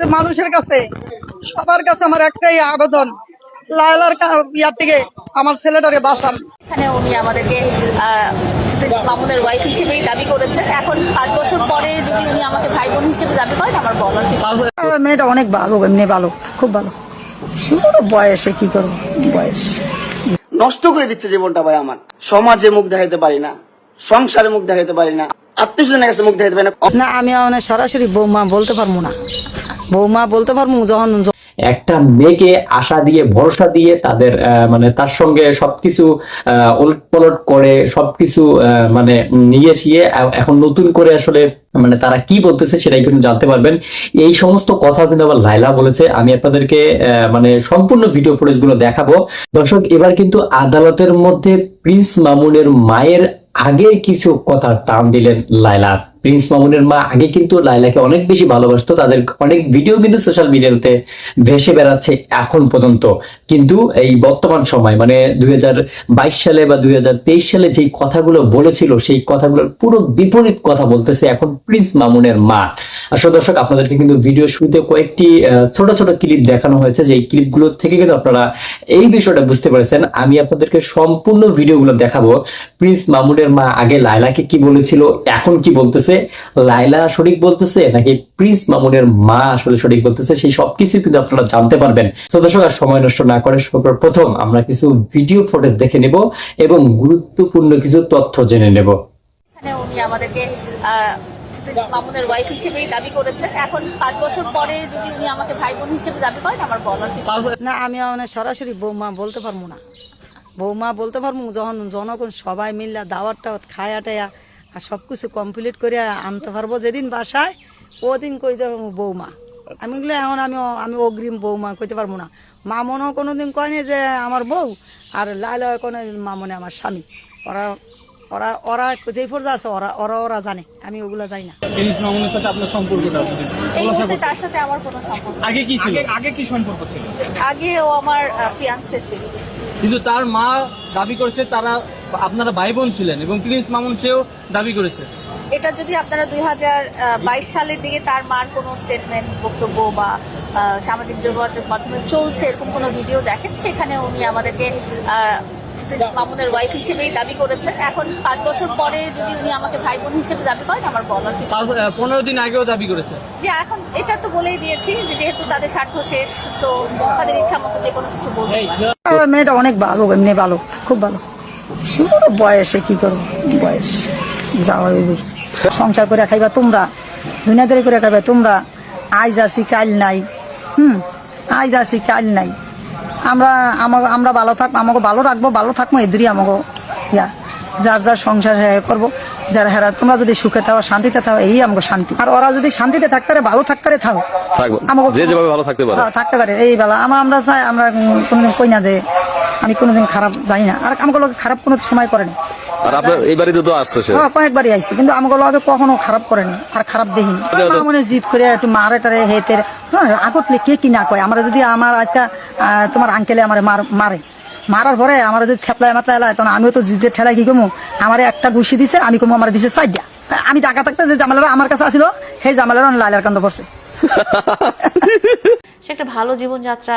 দেশের মানুষের কাছে সবার কাছে আমার একটাই আবেদন লায়লার ইয়ার থেকে আমার ছেলেটাকে বাঁচান। এখানে উনি আমাদেরকে মামুনের ওয়াইফ হিসেবেই দাবি করেছেন। এখন পাঁচ বছর পরে যদি উনি আমাকে ভাই বোন হিসেবে দাবি করেন আমার বলার কিছু মেয়েটা অনেক ভালো এমনি ভালো খুব ভালো। বয়সে কি করব? বয়স। নষ্ট করে দিচ্ছে জীবনটা ভাই আমার। সমাজে মুখ দেখাইতে পারি না সংসারে মুখ দেখাইতে পারি না আত্মীয় স্বজনের কাছে মুখ দেখাইতে পারি না। আমি সরাসরি বৌমা বলতে পারব না। বৌমা বলতে পারব যখন একটা মেয়েকে আশা দিয়ে, ভরসা দিয়ে তাদের মানে তার সঙ্গে সবকিছু উলট পলট করে, সবকিছু মানে নিয়ে শিয়ে এখন নতুন করে আসলে মানে তারা কি বলতেছে সেটাই কিন্তু জানতে পারবেন। এই সমস্ত কথা কিন্তু আবার লাইলা বলেছে। আমি আপনাদেরকে মানে সম্পূর্ণ ভিডিও ফুটেজগুলো দেখাবো। দর্শক, এবার কিন্তু আদালতের মধ্যে প্রিন্স মামুনের মায়ের আগে কিছু কথা টান দিলেন লাইলা প্রিন্স মামুনের মা আগে কিন্তু লাইলাকে অনেক বেশি ভালোবাসতো, তাদের অনেক ভিডিও কিন্তু সোশ্যাল মিডিয়াতে ভেসে বেড়াচ্ছে এখন পর্যন্ত। কিন্তু এই বর্তমান সময় মানে দুই হাজার বাইশ সালে বা দুই সালে যেই কথাগুলো বলেছিল, সেই কথাগুলোর পুরো বিপরীত কথা বলতেছে এখন প্রিন্স মামুনের মা। আসলে দর্শক, আপনাদেরকে কিন্তু ভিডিও শুরুতে কয়েকটি ছোট ছোট ক্লিপ দেখানো হয়েছে যে ক্লিপগুলো থেকে কিন্তু আপনারা এই বিষয়টা বুঝতে পেরেছেন। আমি আপনাদেরকে সম্পূর্ণ ভিডিওগুলো দেখাবো। প্রিন্স মামুনের মা আগে লাইলাকে কি বলেছিল, এখন কি বলতেছে লাইলা সঠিক বলতেছে নাকি প্রিন্স মামুনের মা আসলে সঠিক বলতেছে সেই সবকিছু কিন্তু আপনারা জানতে পারবেন। তো দর্শক আর সময় নষ্ট না করে সর্বপ্রথম আমরা কিছু ভিডিও ফুটেজ দেখে নেব এবং গুরুত্বপূর্ণ কিছু তথ্য জেনে নেব। উনি আমাদেরকে প্রিন্স মামুনের ওয়াইফ হিসেবেই দাবি করেছেন। এখন পাঁচ বছর পরে যদি উনি আমাকে ভাই বোন হিসেবে দাবি করেন আমার বলার কিছু না আমি মানে সরাসরি বৌমা বলতে পারব না। বৌমা বলতে পারব যখন জনগণ সবাই মিললে দাওয়াত টাওয়াত খায়া টায়া আর সব কিছু কমপ্লিট করে আনতে পারব যেদিন বাসায় ওদিন কইতে পারব বৌমা। আমি গেলে এখন আমি আমি অগ্রিম বৌমা কইতে পারব না। মামনও কোনো দিন কয়নি যে আমার বউ আর লাইলা কোনো মামনে আমার স্বামী। ওরা ওরা ওরা যেই পর্যন্ত আছে ওরা ওরা ওরা জানে। আমি ওগুলো জানি না। প্রিন্স মামুনের সাথে আপনার সম্পর্কটা এই মুহূর্তে তার সাথে আমার কোনো সম্পর্ক আগে কি ছিল? আগে কি সম্পর্ক ছিল? আগে ও আমার ফিয়ান্সে ছিল। কিন্তু তার মা দাবি করেছে তারা আপনারা ভাই বোন ছিলেন এবং প্রিন্স মামুন সেও দাবি করেছে। এটা যদি আপনারা দুই হাজার বাইশ সালের দিকে তার মার কোনো স্টেটমেন্ট বক্তব্য বা সামাজিক যোগাযোগ মাধ্যমে চলছে এরকম কোনো ভিডিও দেখেন? সেখানে উনি আমাদেরকে আহ, প্রিন্স মামুনের ওয়াইফ হিসেবেই দাবি করেছেন। এখন পাঁচ বছর পরে যদি উনি আমাকে ভাই বোন হিসেবে দাবি করেন আমার বলার কিছু পনেরো দিন আগেও দাবি করেছে। যে এখন এটা তো বলেই দিয়েছি যে যেহেতু তাদের স্বার্থ শেষ তো তাদের ইচ্ছা মতো যে কোনো কিছু বলতে মেয়েটা অনেক ভালো এমনি ভালো খুব ভালো। বয়সে কি করব? বয়স। যাওয়া সংসার করে খাইবা তোমরা দুনিয়াদারি করে খাইবা তোমরা। আজ আছি কাল নাই। হুম আজ আছি কাল নাই। আমরা আমাকে আমরা ভালো থাক আমাকে ভালো রাখব ভালো থাকব এদেরই আমাকে ইয়া। যার যার সংসার হ্যাঁ করব। যারা হেরা তোমরা যদি সুখে থাকো শান্তিতে থাকো এই আমাকে শান্তি। আর ওরা যদি শান্তিতে থাকতে পারে ভালো থাকতে থাকো। আমাকে- যে যেভাবে ভালো থাকতে পারে। হ্যাঁ, থাকতে পারে। এই বেলা আমরা আমরা চাই আমরা কোনোদিন কই না যে আমি কোনোদিন খারাপ জানি না। আর আমাকে লোক খারাপ কোনো সময় করেনি আর আপনার এই বাড়িতে তো আসছে সে। হ্যাঁ কয়েকবারই আইছি কিন্তু আমাকে লগে কখনো খারাপ করেনি আর খারাপ দেখিনি। মনে জিত করে একটু মারে টারে হেতে আগতলে কে কি না কয়? আমরা যদি আমার আজকে আহ, তোমার আঙ্কেলে আমার মারে মারার পরে আমার যদি থেপলায় তখন আমিও তো জিদের ঠেলায় কি কমু আমার একটা ঘুষি দিছে আমি কমু আমার দিছে চারটা আমি টাকা থাকতে যে জামালারা আমার কাছে আসিল সেই জামালারা লাইলার কান্দ পড়ছে। সে একটা ভালো জীবনযাত্রা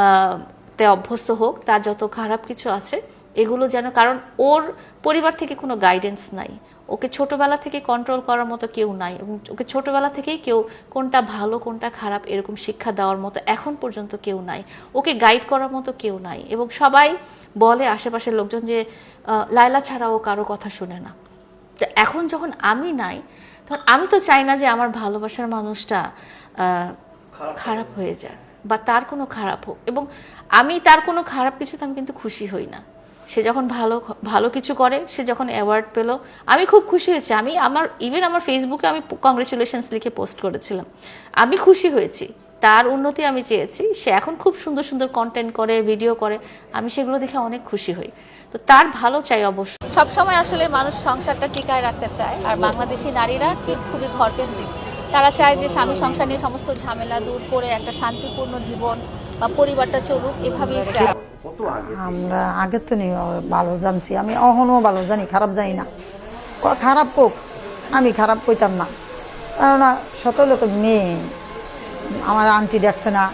আহ, তে অভ্যস্ত হোক তার যত খারাপ কিছু আছে এগুলো যেন কারণ ওর পরিবার থেকে কোনো গাইডেন্স নাই। ওকে ছোটবেলা থেকে কন্ট্রোল করার মতো কেউ নাই এবং ওকে ছোটবেলা থেকেই কেউ কোনটা ভালো কোনটা খারাপ এরকম শিক্ষা দেওয়ার মতো এখন পর্যন্ত কেউ নাই। ওকে গাইড করার মতো কেউ নাই এবং সবাই বলে আশেপাশের লোকজন যে লায়লা ছাড়া ও কারও কথা শুনে না। তো এখন যখন আমি নাই তখন আমি তো চাই না যে আমার ভালোবাসার মানুষটা খারাপ হয়ে যায় বা তার কোনো খারাপ হোক। এবং আমি তার কোনো খারাপ কিছুতে আমি কিন্তু খুশি হই না। সে যখন ভালো ভালো কিছু করে, সে যখন অ্যাওয়ার্ড পেল, আমি খুব খুশি হয়েছি। আমি আমার ইভেন আমার ফেসবুকে আমি কংগ্রেচুলেশনস লিখে পোস্ট করেছিলাম। আমি খুশি হয়েছি। তার উন্নতি আমি চেয়েছি। সে এখন খুব সুন্দর সুন্দর কন্টেন্ট করে ভিডিও করে। আমি সেগুলো দেখে অনেক খুশি হই। তো তার ভালো চাই অবশ্য। সবসময় আসলে মানুষ সংসারটা টিকায় রাখতে চায়। আর বাংলাদেশি নারীরা খুবই ঘরকেন্দ্রিক। তারা চায় যে স্বামী সংসার নিয়ে সমস্ত ঝামেলা দূর করে একটা শান্তিপূর্ণ জীবন বা পরিবারটা চলুক এভাবেই চায়। আমরা আগে তো নেই ভালো জানছি। আমি অহনও ভালো জানি খারাপ জানি না। খারাপ হোক আমি খারাপ কইতাম না। কেননা শত লোক মেয়ে। আমার আন্টি দেখছে না।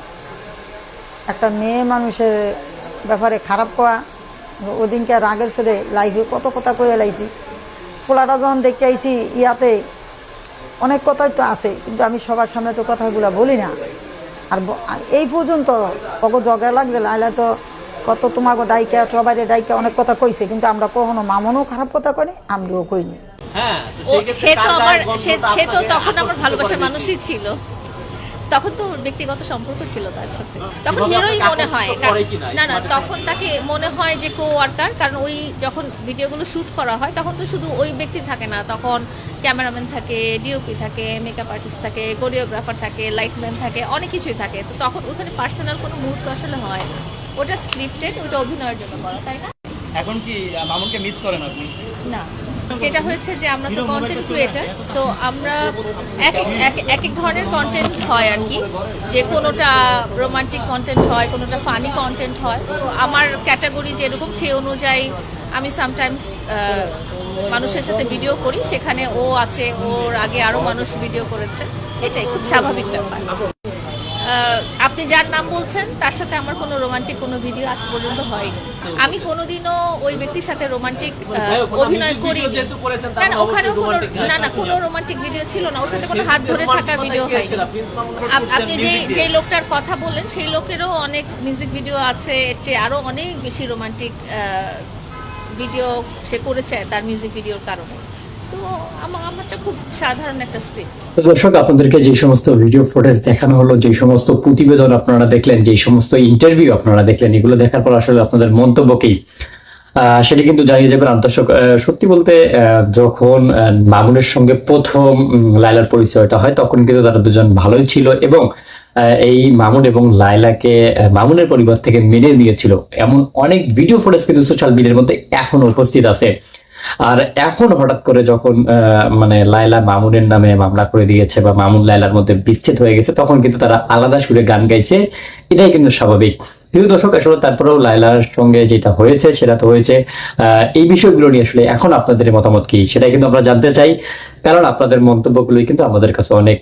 একটা মেয়ে মানুষের ব্যাপারে খারাপ করা ওদিনকে রাগের ছেড়ে লাইফে কত কথা কয়ে লাইছি। ফোলাটা যখন দেখে আইছি ইয়াতে অনেক কথাই তো আছে কিন্তু আমি সবার সামনে তো কথাগুলো বলি না। আর এই পর্যন্ত কত জগা লাগবে লাইলে তো কত তোমাকে দায়িকা সবাই দায়িকা অনেক কথা কইছে কিন্তু আমরা কখনো মামনও খারাপ কথা কইনি আমিও কইনি। হ্যাঁ সে তো আমার সে তো তখন আমার ভালোবাসার মানুষই ছিল। তখন তো ব্যক্তিগত সম্পর্ক ছিল তার সাথে। তখন কীভাবে হিরোই মনে হয় না, না না তখন তাকে মনে হয় যে কো ওয়ার্কার কারণ ওই যখন ভিডিওগুলো শ্যুট করা হয় তখন তো শুধু ওই ব্যক্তি থাকে না তখন ক্যামেরাম্যান থাকে ডিওপি থাকে মেকআপ আর্টিস্ট থাকে কোরিওগ্রাফার থাকে লাইটম্যান থাকে অনেক কিছুই থাকে। তো তখন ওখানে পার্সোনাল কোনো মুহূর্ত আসলে হয় না। ওটা স্ক্রিপ্টেড ওটা অভিনয়ের জন্য করা তাই না? এখন কি মামুনকে মিস করেন আপনি? না। যেটা হয়েছে যে আমরা তো কন্টেন্ট ক্রিয়েটার সো আমরা এক এক- এক- ধরনের কন্টেন্ট হয় আর কি। যে কোনোটা রোমান্টিক কন্টেন্ট হয়, কোনোটা ফানি কন্টেন্ট হয়। তো আমার ক্যাটাগরি যেরকম সেই অনুযায়ী আমি সামটাইমস মানুষের সাথে ভিডিও করি। সেখানে ও আছে, ওর আগে আরও মানুষ ভিডিও করেছে। এটাই খুব স্বাভাবিক ব্যাপার। আপনি যার নাম বলছেন তার সাথে আমার কোনো রোমান্টিক কোনো ভিডিও আজ পর্যন্ত হয়নি। আমি কোনোদিনও ওই ব্যক্তির সাথে রোমান্টিক অভিনয় করি না না ওখানেও কোনো না না কোনো রোমান্টিক ভিডিও ছিল না। ওর সাথে কোনো হাত ধরে থাকা ভিডিও হয়নি। আপনি যে যে লোকটার কথা বললেন সেই লোকেরও অনেক মিউজিক ভিডিও আছে। এর চেয়ে আরও অনেক বেশি রোমান্টিক ভিডিও সে করেছে তার মিউজিক ভিডিওর কারণে। দর্শক আপনাদেরকে যে সমস্ত ভিডিও ফুটেজ দেখানো হলো যে সমস্ত প্রতিবেদন আপনারা দেখলেন যে সমস্ত ইন্টারভিউ আপনারা দেখলেন এগুলো দেখার পর আসলে আপনাদের সেটা কিন্তু জানিয়ে যাবেন আহ, সত্যি বলতে যখন মামুনের সঙ্গে প্রথম উম, লায়লার পরিচয়টা হয় তখন কিন্তু তারা দুজন ভালোই ছিল এবং এই মামুন এবং লায়লাকে আহ, মামুনের পরিবার থেকে মেনে নিয়েছিল। এমন অনেক ভিডিও ফুটেজ কিন্তু সোশ্যাল মিডিয়ার মধ্যে এখনও উপস্থিত আছে। আর এখন হঠাৎ করে যখন মানে লায়লা মামুনের নামে মামলা করে দিয়েছে বা মামুন লায়লার মধ্যে বিচ্ছেদ হয়ে গেছে, তখন কিন্তু তারা আলাদা সুরে গান গাইছে। এটাই কিন্তু স্বাভাবিক। প্রিয় দর্শক, আসলে তারপরেও লায়লার সঙ্গে যেটা হয়েছে, সেটা তো হয়েছে। এই বিষয়গুলো নিয়ে আসলে এখন আপনাদের মতামত কি? সেটাই কিন্তু আমরা জানতে চাই। কারণ আপনাদের মন্তব্যগুলোই কিন্তু আমাদের কাছে অনেক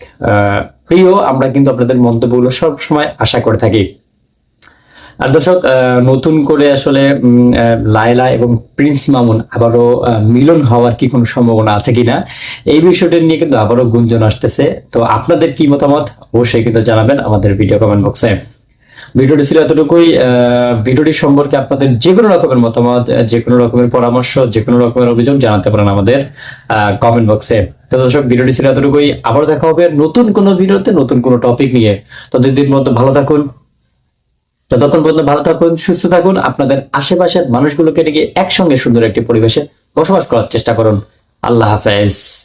প্রিয়। আমরা কিন্তু আপনাদের মন্তব্যগুলো সব সময় আশা করে থাকি। আর দর্শক নতুন করে আসলে লায়লা এবং প্রিন্স মামুন আবারও মিলন হওয়ার কি কোনো সম্ভাবনা আছে কিনা? এই বিষয়টা নিয়ে কিন্তু আবারও গুঞ্জন আসতেছে। তো আপনাদের কি মতামত? অবশ্যই কিন্তু জানাবেন আমাদের ভিডিও কমেন্ট বক্সে। ভিডিওটি ছিল এতটুকুই। ভিডিওটি সম্পর্কে আপনাদের যে কোনো রকমের মতামত, যে কোনো রকমের পরামর্শ, যে কোনো রকমের অভিযোগ জানাতে পারেন আমাদের কমেন্ট বক্সে। তো দর্শক, ভিডিওটি ছিল এতটুকুই। আবার দেখা হবে নতুন কোনো ভিডিওতে, নতুন কোনো টপিক নিয়ে। ততদিন মতো ভালো থাকুন। ততক্ষণ পর্যন্ত ভালো থাকুন, সুস্থ থাকুন। আপনাদের আশেপাশের মানুষগুলোকে নিয়ে একসঙ্গে সুন্দর একটি পরিবেশে বসবাস করার চেষ্টা করুন। আল্লাহ হাফেজ।